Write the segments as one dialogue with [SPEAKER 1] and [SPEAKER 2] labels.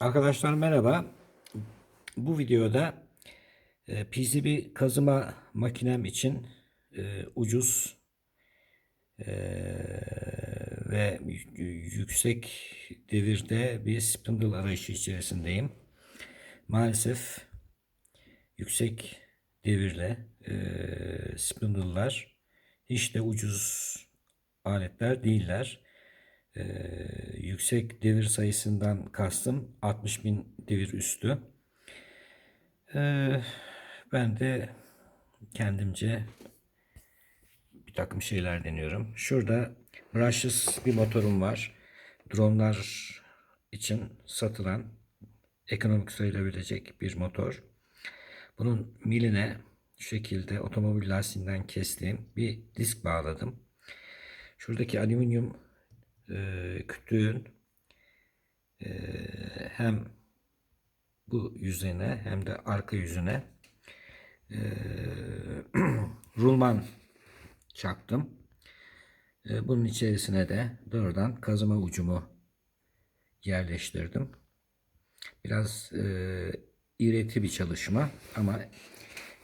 [SPEAKER 1] Arkadaşlar merhaba. Bu videoda e, PCB kazıma makinem için e, ucuz e, ve yüksek devirde bir spindle arayışı içerisindeyim. Maalesef yüksek devirle spindle'lar hiç de ucuz aletler değiller. Ee, yüksek devir sayısından kastım 60 bin devir üstü. Ee, ben de kendimce bir takım şeyler deniyorum. Şurada brushless bir motorum var. Dronlar için satılan ekonomik sayılabilecek bir motor. Bunun miline şu şekilde otomobil lastiğinden kestiğim bir disk bağladım. Şuradaki alüminyum e, kütüğün e, hem bu yüzüne hem de arka yüzüne e, rulman çaktım. E, bunun içerisine de doğrudan kazıma ucumu yerleştirdim. Biraz e, iğreti bir çalışma ama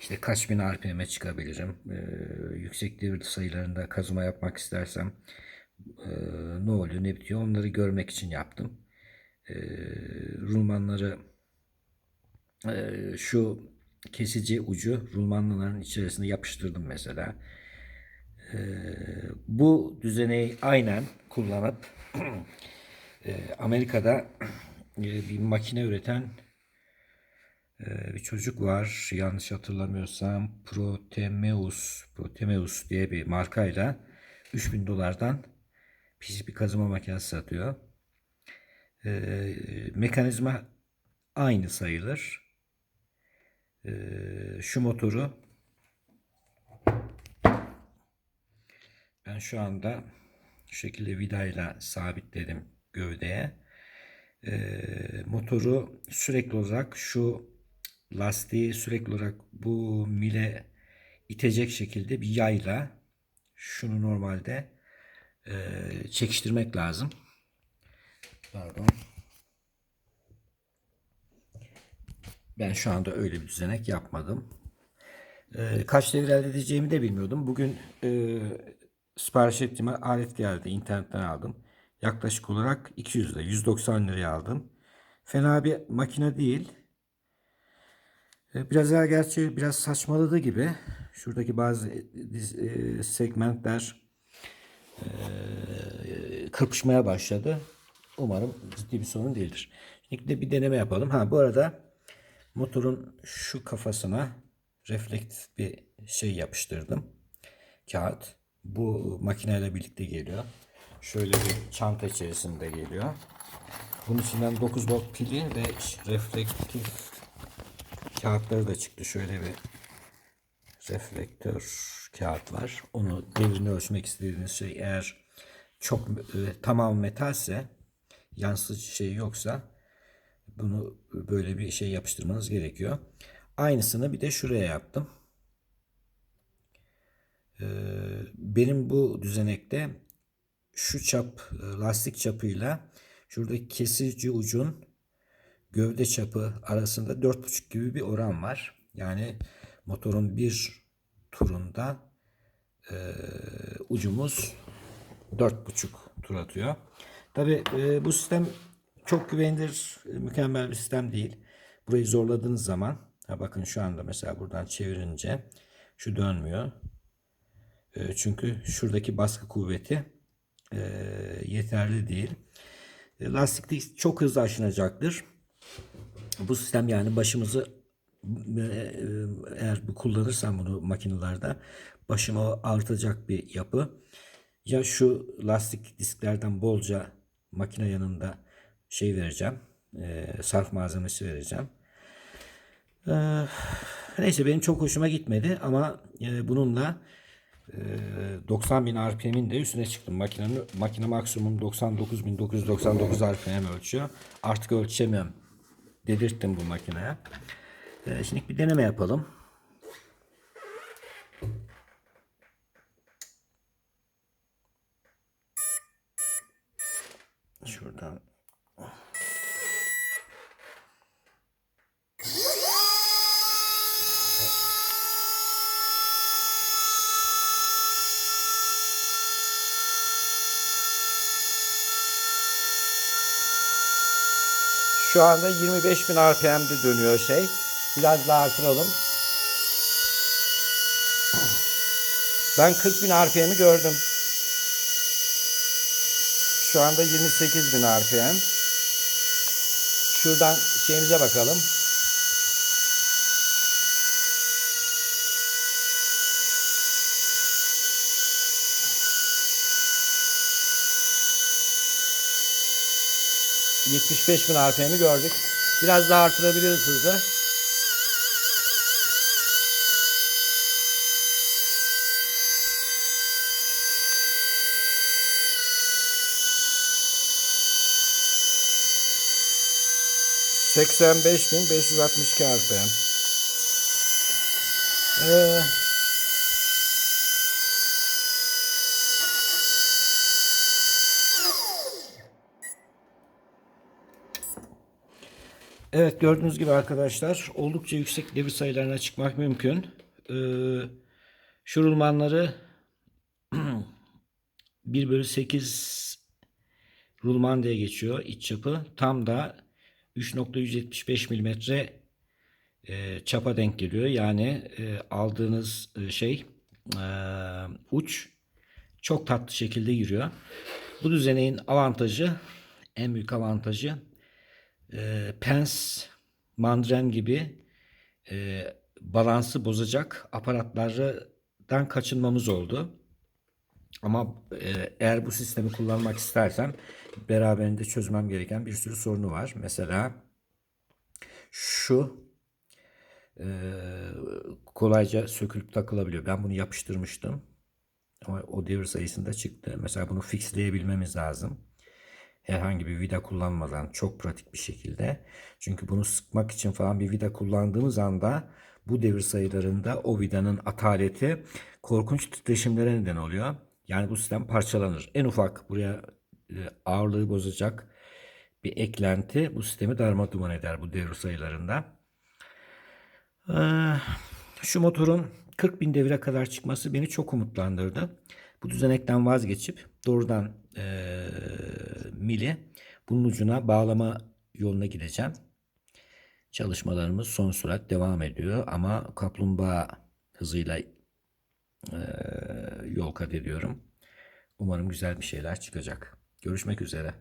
[SPEAKER 1] işte kaç bin RPM'e çıkabilirim. E, yüksek devir sayılarında kazıma yapmak istersem e, ne oluyor ne bitiyor onları görmek için yaptım. E, rulmanları e, şu kesici ucu rulmanların içerisine yapıştırdım mesela. E, bu düzeneyi aynen kullanıp e, Amerika'da e, bir makine üreten e, bir çocuk var. Yanlış hatırlamıyorsam Protemeus, Protemeus diye bir markayla 3000 dolardan PCB kazıma makinesi satıyor. Ee, mekanizma aynı sayılır. Ee, şu motoru ben şu anda şu şekilde vidayla sabitledim gövdeye. Ee, motoru sürekli olarak şu lastiği sürekli olarak bu mile itecek şekilde bir yayla şunu normalde e, çekiştirmek lazım. Pardon. Ben şu anda öyle bir düzenek yapmadım. E, kaç devir elde edeceğimi de bilmiyordum. Bugün e, sipariş ettiğime alet geldi. internetten aldım. Yaklaşık olarak 200 lira. 190 liraya aldım. Fena bir makine değil. E, Biraz daha gerçi biraz saçmaladı gibi. Şuradaki bazı e, e, segmentler kırpışmaya başladı. Umarım ciddi bir sorun değildir. Şimdi bir deneme yapalım. Ha bu arada motorun şu kafasına reflekt bir şey yapıştırdım. Kağıt. Bu makineyle birlikte geliyor. Şöyle bir çanta içerisinde geliyor. Bunun içinden 9 volt pili ve reflektif kağıtları da çıktı. Şöyle bir reflektör kağıt var. Onu devrini ölçmek istediğiniz şey eğer çok e, tamam metalse yansıtıcı şey yoksa bunu böyle bir şey yapıştırmanız gerekiyor. Aynısını bir de şuraya yaptım. Ee, benim bu düzenekte şu çap e, lastik çapıyla şuradaki kesici ucun gövde çapı arasında 4,5 gibi bir oran var. Yani motorun bir turunda e, ucumuz 4,5 tur atıyor. Tabi bu sistem çok güvenilir, e, mükemmel bir sistem değil. Burayı zorladığınız zaman, ha bakın şu anda mesela buradan çevirince şu dönmüyor. E, çünkü şuradaki baskı kuvveti e, yeterli değil. E, lastik çok hızlı aşınacaktır. Bu sistem yani başımızı e, eğer bu kullanırsam bunu makinelerde başıma artacak bir yapı. Ya şu lastik disklerden bolca makine yanında şey vereceğim. e, sarf malzemesi vereceğim. E, neyse benim çok hoşuma gitmedi ama e, bununla e, 90 bin RPM'in de üstüne çıktım. Makinenin, makine maksimum 99.999 RPM ölçüyor. Artık ölçemiyorum. Dedirttim bu makineye. Ee, şimdi bir deneme yapalım. Şuradan Şu anda 25.000 RPM'de dönüyor şey. Biraz daha artıralım. Ben 40.000 RPM'i gördüm. Şu anda 28.000 RPM. Şuradan şeyimize bakalım. ...75.000 RPM'i gördük. Biraz daha artırabiliriz hızı. ...85.562 RPM. Ee, Evet gördüğünüz gibi arkadaşlar oldukça yüksek devir sayılarına çıkmak mümkün. Ee, şu rulmanları 1 bölü 8 rulman diye geçiyor iç çapı. Tam da 3.175 milimetre e, çapa denk geliyor. Yani e, aldığınız e, şey e, uç çok tatlı şekilde giriyor. Bu düzeneğin avantajı en büyük avantajı e, pens, mandren gibi e, balansı bozacak aparatlardan kaçınmamız oldu. Ama e, eğer bu sistemi kullanmak istersem beraberinde çözmem gereken bir sürü sorunu var. Mesela şu e, kolayca sökülüp takılabiliyor. Ben bunu yapıştırmıştım. Ama o devir sayısında çıktı. Mesela bunu fixleyebilmemiz lazım herhangi bir vida kullanmadan çok pratik bir şekilde. Çünkü bunu sıkmak için falan bir vida kullandığımız anda bu devir sayılarında o vidanın ataleti korkunç titreşimlere neden oluyor. Yani bu sistem parçalanır. En ufak buraya e, ağırlığı bozacak bir eklenti bu sistemi darma duman eder bu devir sayılarında. Ee, Şu motorun 40 bin devire kadar çıkması beni çok umutlandırdı. Bu düzenekten vazgeçip doğrudan eee mili bunun ucuna bağlama yoluna gideceğim. Çalışmalarımız son sürat devam ediyor ama kaplumbağa hızıyla eee, yol kat ediyorum. Umarım güzel bir şeyler çıkacak. Görüşmek üzere.